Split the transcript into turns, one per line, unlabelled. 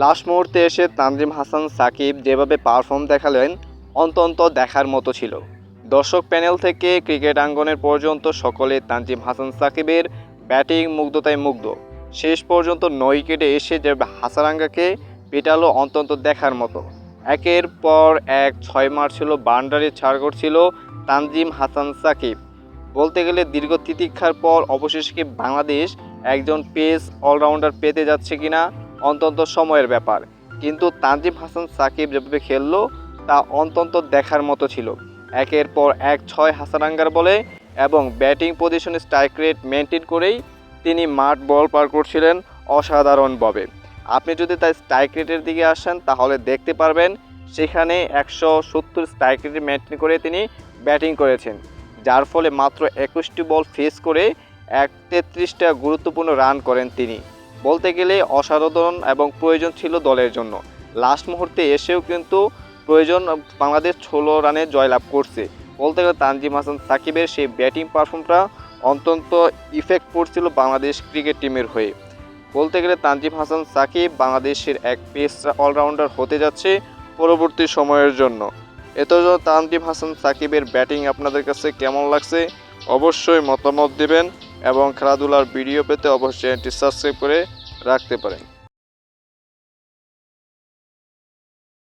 Last মুহূর্তে এসে তানজিম হাসান, সাকিব যেভাবে পারফর্ম দেখালেন অন্তন্ত দেখার মতো ছিল। দর্শক প্যানেল থেকে ক্রিকেট আঙ্গনের পর্যন্ত সকলে তানজিম হাসান, সাকিবের ব্যাটিং মুগ্ধতায় মুগ্ধ। শেষ পর্যন্ত নয় উইকেটে এসে যে হাসারাঙ্গাকে পেটালো অন্তত দেখার মতো। একের পর এক ছয় মার ছিল, বাউন্ডারি ছাড় করছিল তানজিম হাসান, সাকিব। বলতে গেলে দীর্ঘ তিতিক্ষার পর অবশেষে বাংলাদেশ একজন পেস অলরাউন্ডার পেতে যাচ্ছে কিনা অন্তত সময়ের ব্যাপার। কিন্তু তানজিম হাসান সাকিব যেভাবে খেললো, তা অন্তত দেখার মতো ছিল। একের পর এক ছয় হাসারাঙ্গার বলে এবং ব্যাটিং পজিশনে স্ট্রাইক রেট মেনটেন করেই তিনি মাঠ বল পার করছিলেন অসাধারণভাবে আপনি যদি তাই স্ট্রাইক রেটের দিকে আসেন, তাহলে দেখতে পারবেন সেখানে একশো সত্তর স্ট্রাইক রেট মেনটেন করে তিনি ব্যাটিং করেছেন, যার ফলে মাত্র একুশটি বল ফেস করে এক তেত্রিশটা গুরুত্বপূর্ণ রান করেন তিনি। বলতে গেলে অসাধারণ এবং প্রয়োজন ছিল দলের জন্য। লাস্ট মুহূর্তে এসেও কিন্তু প্রয়োজন বাংলাদেশ ষোলো রানে জয়লাভ করছে। বলতে গেলে তানজিম হাসান সাকিবের সেই ব্যাটিং পারফর্মটা অত্যন্ত ইফেক্ট পড়ছিল বাংলাদেশ ক্রিকেট টিমের হয়ে। বলতে গেলে তানজিম হাসান সাকিব বাংলাদেশের এক পেস অলরাউন্ডার হতে যাচ্ছে পরবর্তী সময়ের জন্য। এত তানজিম হাসান সাকিবের ব্যাটিং আপনাদের কাছে কেমন লাগছে? অবশ্যই মতামত দিবেন। এবং খেলাধুলার ভিডিও পেতে অবশ্যই এটি সাবস্ক্রাইব করে রাখতে পারেন।